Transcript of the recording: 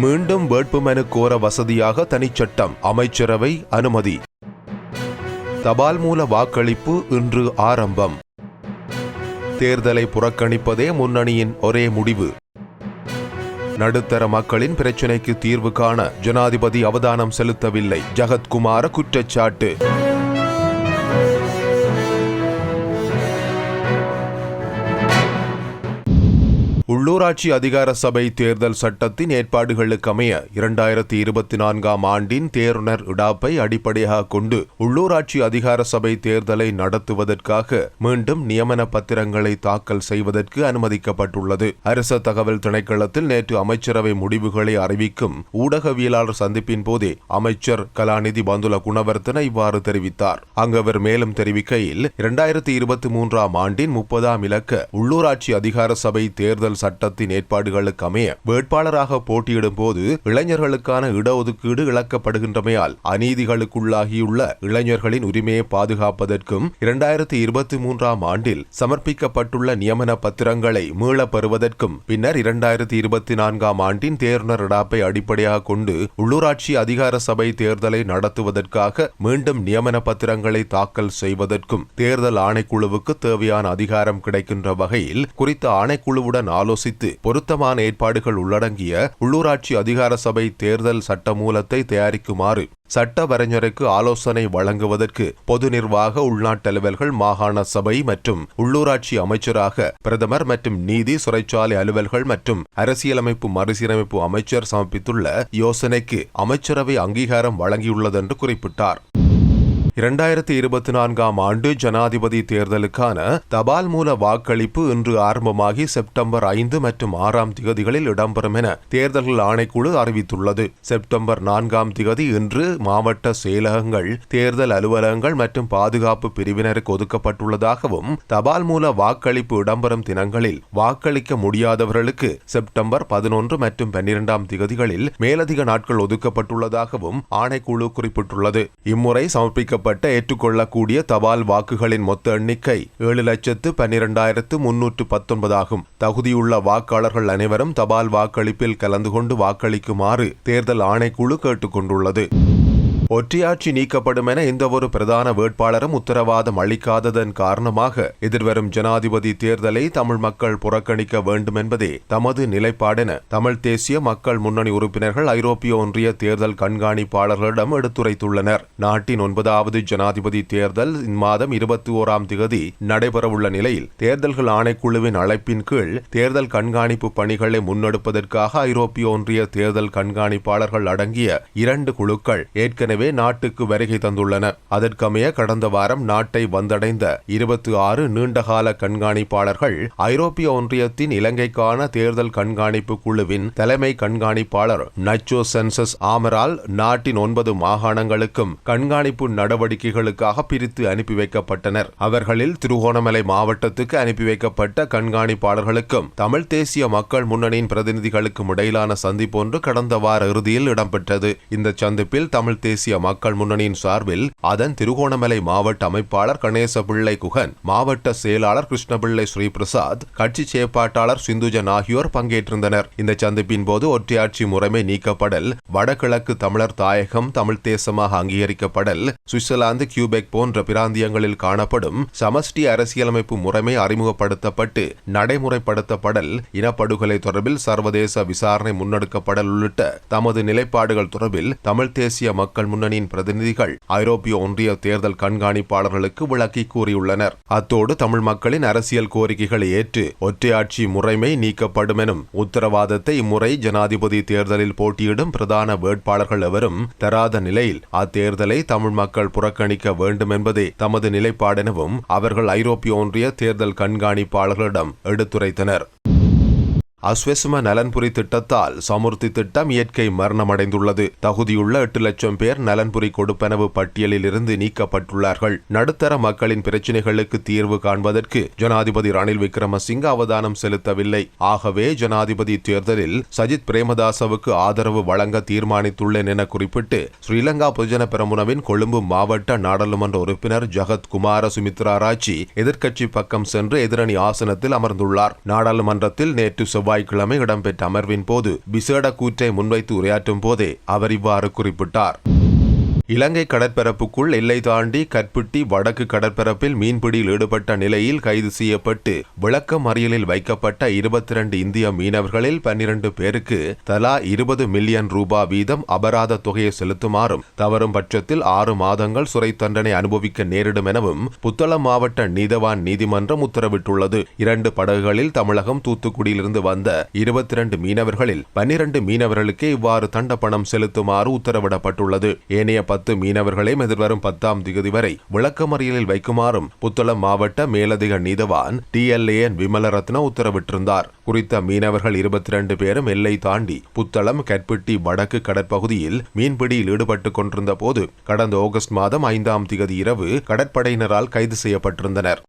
மீண்டும் வேட்புமனு கோர வசதியாக தனிச்சட்டம் அமைச்சரவை அனுமதி. தபால் மூல வாக்களிப்பு இன்று ஆரம்பம். தேர்தலை புறக்கணிப்பதே முன்னணியின் ஒரே முடிவு. நடுத்தர மக்களின் பிரச்சினைக்கு தீர்வு காண ஜனாதிபதி அவதானம் செலுத்தவில்லை. ஜகத்குமார குற்றச்சாட்டு. உள்ளூராட்சி அதிகார சபை தேர்தல் சட்டத்தின் ஏற்பாடுகளுக்கமைய இரண்டாயிரத்தி இருபத்தி நான்காம் ஆண்டின் தேர்னர் இடாப்பை அடிப்படையாக கொண்டு உள்ளூராட்சி அதிகார சபை தேர்தலை நடத்துவதற்காக மீண்டும் நியமன பத்திரங்களை தாக்கல் செய்வதற்கு அனுமதிக்கப்பட்டுள்ளது. அரச தகவல் திணைக்களத்தில் நேற்று அமைச்சரவை முடிவுகளை அறிவிக்கும் ஊடகவியலாளர் சந்திப்பின் போதே அமைச்சர் கலாநிதி பந்துல குணவர்த்தன இவ்வாறு தெரிவித்தார். அங்கு அவர் மேலும் தெரிவிக்கையில் இரண்டாயிரத்தி இருபத்தி மூன்றாம் ஆண்டின் முப்பதாம் இலக்க உள்ளூராட்சி அதிகார சபை தேர்தல் சட்டத்தின் ஏற்பாடுகளுக்கு அமைய வேட்பாளராக போட்டியிடும் போது இளைஞர்களுக்கான இடஒதுக்கீடு இழக்கப்படுகின்றமையால் அநீதிகளுக்குள்ளாகியுள்ள இளைஞர்களின் உரிமையை பாதுகாப்பதற்கும் இரண்டாயிரத்தி இருபத்தி மூன்றாம் ஆண்டில் சமர்ப்பிக்கப்பட்டுள்ள நியமன பத்திரங்களை மீளப் பெறுவதற்கும் பின்னர் இரண்டாயிரத்தி இருபத்தி நான்காம் ஆண்டின் தேர்தல் இடாப்பை அடிப்படையாக கொண்டு உள்ளூராட்சி அதிகார சபை தேர்தலை நடத்துவதற்காக மீண்டும் நியமன பத்திரங்களை தாக்கல் செய்வதற்கும் தேர்தல் ஆணைக்குழுவுக்கு தேவையான அதிகாரம் கிடைக்கின்ற வகையில் குறித்த ஆணைக்குழுவுடன் ஆலோசித்து பொருத்தமான ஏற்பாடுகள் உள்ளடங்கிய உள்ளூராட்சி அதிகார சபை தேர்தல் சட்டமூலத்தை தயாரிக்குமாறு சட்ட வரைஞருக்கு ஆலோசனை வழங்குவதற்கு பொது நிர்வாக உள்நாட்டலுவல்கள் மாகாண சபை மற்றும் உள்ளூராட்சி அமைச்சராக பிரதமர் மற்றும் நீதி சிறைச்சாலை அலுவல்கள் மற்றும் அரசியலமைப்பு மறுசீரமைப்பு அமைச்சர் சமர்ப்பித்துள்ள யோசனைக்கு அமைச்சரவை அங்கீகாரம் வழங்கியுள்ளதென்று குறிப்பிட்டார். இரண்டாயிரத்தி இருபத்தி நான்காம் ஆண்டு ஜனாதிபதி தேர்தலுக்கான தபால் மூல வாக்களிப்பு இன்று ஆரம்பமாகி செப்டம்பர் ஐந்து மற்றும் ஆறாம் திகதிகளில் இடம்பெறும் என தேர்தல்கள் ஆணைக்குழு அறிவித்துள்ளது. செப்டம்பர் நான்காம் திகதி இன்று மாவட்ட செயலகங்கள் தேர்தல் அலுவலகங்கள் மற்றும் பாதுகாப்பு பிரிவினருக்கு ஒதுக்கப்பட்டுள்ளதாகவும் தபால் மூல வாக்களிப்பு இடம்பெறும் தினங்களில் வாக்களிக்க முடியாதவர்களுக்கு செப்டம்பர் பதினொன்று மற்றும் பன்னிரெண்டாம் திகதிகளில் மேலதிக நாட்கள் ஒதுக்கப்பட்டுள்ளதாகவும் ஆணைக்குழு குறிப்பிட்டுள்ளது. இம்முறை சமர்ப்பிக்கப்பட்ட செய்யப்பட்ட ஏற்றுக்கொள்ளக்கூடிய தபால் வாக்குகளின் மொத்த எண்ணிக்கை ஏழு லட்சத்து பன்னிரண்டாயிரத்து முன்னூற்று பத்தொன்பதாகும் தகுதியுள்ள வாக்காளர்கள் அனைவரும் தபால் வாக்களிப்பில் கலந்து கொண்டு வாக்களிக்குமாறு தேர்தல் ஆணைக்குழு கேட்டுக் கொண்டுள்ளது ஒற்றையாட்சி நீக்கப்படும் என எந்தவொரு பிரதான வேட்பாளரும் உத்தரவாதம் அளிக்காததன் காரணமாக எதிர்வரும் ஜனாதிபதி தேர்தலை தமிழ் மக்கள் புறக்கணிக்க வேண்டும் என்பதே தமது நிலைப்பாடென தமிழ் தேசிய மக்கள் முன்னணி உறுப்பினர்கள் ஐரோப்பிய ஒன்றிய தேர்தல் கண்காணிப்பாளர்களிடம் எடுத்துரைத்துள்ளனர். நாட்டின் ஒன்பதாவது ஜனாதிபதி தேர்தல் இம்மாதம் இருபத்தி ஓராம் திகதி நடைபெறவுள்ள நிலையில் தேர்தல்கள் ஆணைக்குழுவின் அழைப்பின் கீழ் தேர்தல் கண்காணிப்பு பணிகளை முன்னெடுப்பதற்காக ஐரோப்பிய ஒன்றிய தேர்தல் கண்காணிப்பாளர்கள் அடங்கிய இரண்டு குழுக்கள் ஏற்கனவே ஏற்கனவே நாட்டுக்கு வருகை தந்துள்ளன. அதற்கமைய கடந்த வாரம் நாட்டை வந்தடைந்த இருபத்தி ஆறு நீண்டகால கண்காணிப்பாளர்கள் ஐரோப்பிய ஒன்றியத்தின் இலங்கைக்கான தேர்தல் கண்காணிப்பு குழுவின் தலைமை கண்காணிப்பாளர் நச்சோ சென்சஸ் ஆமரால் நாட்டின் ஒன்பது மாகாணங்களுக்கும் கண்காணிப்பு நடவடிக்கைகளுக்காக பிரித்து அனுப்பி வைக்கப்பட்டனர். அவர்களில் திருகோணமலை மாவட்டத்துக்கு அனுப்பி வைக்கப்பட்ட கண்காணிப்பாளர்களுக்கும் தமிழ் தேசிய மக்கள் முன்னணியின் பிரதிநிதிகளுக்கும் இடையிலான சந்திப்பொன்று கடந்த வார இறுதியில் இடம்பெற்றது. இந்த சந்திப்பில் தமிழ் தேசிய தேசிய மக்கள் முன்னணியின் சார்பில் அதன் திருகோணமலை மாவட்ட அமைப்பாளர் கணேச பிள்ளை குகன் மாவட்ட செயலாளர் கிருஷ்ணபிள்ளை ஸ்ரீபிரசாத் கட்சி செயற்பாட்டாளர் சிந்துஜன் ஆகியோர் பங்கேற்றிருந்தனர். இந்த சந்திப்பின் போது ஒற்றையாட்சி முறைமை நீக்கப்படல் வடகிழக்கு தமிழர் தாயகம் தமிழ் தேசமாக அங்கீகரிக்கப்படல் சுவிட்சர்லாந்து கியூபெக் போன்ற பிராந்தியங்களில் காணப்படும் சமஷ்டி அரசியலமைப்பு முறைமை அறிமுகப்படுத்தப்பட்டு நடைமுறைப்படுத்தப்படல் இனப்படுகொலை தொடர்பில் சர்வதேச விசாரணை முன்னெடுக்கப்படல் உள்ளிட்ட தமது நிலைப்பாடுகள் தொடர்பில் தமிழ் தேசிய மக்கள் முன்னணியின் பிரதிநிதிகள் ஐரோப்பிய ஒன்றிய தேர்தல் கண்காணிப்பாளர்களுக்கு விளக்கி கூறியுள்ளனர். அத்தோடு தமிழ் மக்களின் அரசியல் கோரிக்கைகளை ஏற்று ஒற்றையாட்சி முறைமை நீக்கப்படும் எனும் உத்தரவாதத்தை இம்முறை ஜனாதிபதி தேர்தலில் போட்டியிடும் பிரதான வேட்பாளர்கள் எவரும் தராத நிலையில் அத்தேர்தலை தமிழ் மக்கள் புறக்கணிக்க வேண்டும் என்பதே தமது நிலைப்பாடெனவும் அவர்கள் ஐரோப்பிய ஒன்றிய தேர்தல் கண்காணிப்பாளர்களிடம் எடுத்துரைத்தனர். அஸ்வெஸ்ம நலன்புரி திட்டத்தால் சமுர்த்தி திட்டம் இயற்கை மரணமடைந்துள்ளது. தகுதியுள்ள எட்டு லட்சம் பேர் நலன்புரி கொடுப்பனவு பட்டியலில் இருந்து நீக்கப்பட்டுள்ளார்கள். நடுத்தர மக்களின் பிரச்சினைகளுக்கு தீர்வு காண்பதற்கு ஜனாதிபதி ரணில் விக்ரமசிங்க அவதானம் செலுத்தவில்லை. ஆகவே ஜனாதிபதி தேர்தலில் சஜித் பிரேமதாசவுக்கு ஆதரவு வழங்க தீர்மானித்துள்ளேன் என குறிப்பிட்டு ஸ்ரீலங்கா பொதுஜன பெரமுனவின் கொழும்பு மாவட்ட நாடாளுமன்ற உறுப்பினர் ஜகத் குமார சுமித்ரா ராஜி எதிர்க்கட்சி பக்கம் சென்று எதிரணி ஆசனத்தில் அமர்ந்துள்ளார். நாடாளுமன்றத்தில் நேற்று செவ்வாய்க்கிழமை இடம்பெற்ற அமர்வின் போது விசேட கூற்றை முன்வைத்து உரையாற்றும் போதே அவர் இவ்வாறு குறிப்பிட்டார். இலங்கை கடற்பரப்புக்குள் எல்லை தாண்டி கற்புட்டி வடக்கு கடற்பரப்பில் மீன்பிடியில் ஈடுபட்ட நிலையில் கைது செய்யப்பட்டு விளக்க மறியலில் வைக்கப்பட்ட இருபத்தி இரண்டு இந்திய மீனவர்களில் பன்னிரண்டு பேருக்கு தலா இருபது மில்லியன் ரூபாய் வீதம் அபராத தொகையை செலுத்துமாறும் தவறும் பட்சத்தில் ஆறு மாதங்கள் சிறை தண்டனை அனுபவிக்க நேரிடும் எனவும் புத்தளம் மாவட்ட நீதவான் நீதிமன்றம் உத்தரவிட்டுள்ளது. இரண்டு படகுகளில் தமிழகம் தூத்துக்குடியிலிருந்து வந்த இருபத்தி இரண்டு மீனவர்களில் பன்னிரண்டு மீனவர்களுக்கே இவ்வாறு தண்டப்பணம் செலுத்துமாறு உத்தரவிடப்பட்டுள்ளது. ஏனைய பத்து மீனவர்களையும் எதிர்வரும் பத்தாம் திகதி வரை விளக்கமறியலில் வைக்குமாறும் புத்தளம் மாவட்ட மேலதிக நீதவான் டி எல் ஏன் விமலரத்ன உத்தரவிட்டிருந்தார். குறித்த மீனவர்கள் இருபத்தி இரண்டு பேரும் எல்லை தாண்டி புத்தளம் கற்பிட்டி வடக்கு கடற்பகுதியில் மீன்பிடியில் ஈடுபட்டுக் கொண்டிருந்த போது கடந்த ஆகஸ்ட் மாதம் ஐந்தாம் திகதி இரவு கடற்படையினரால் கைது செய்யப்பட்டிருந்தனர்.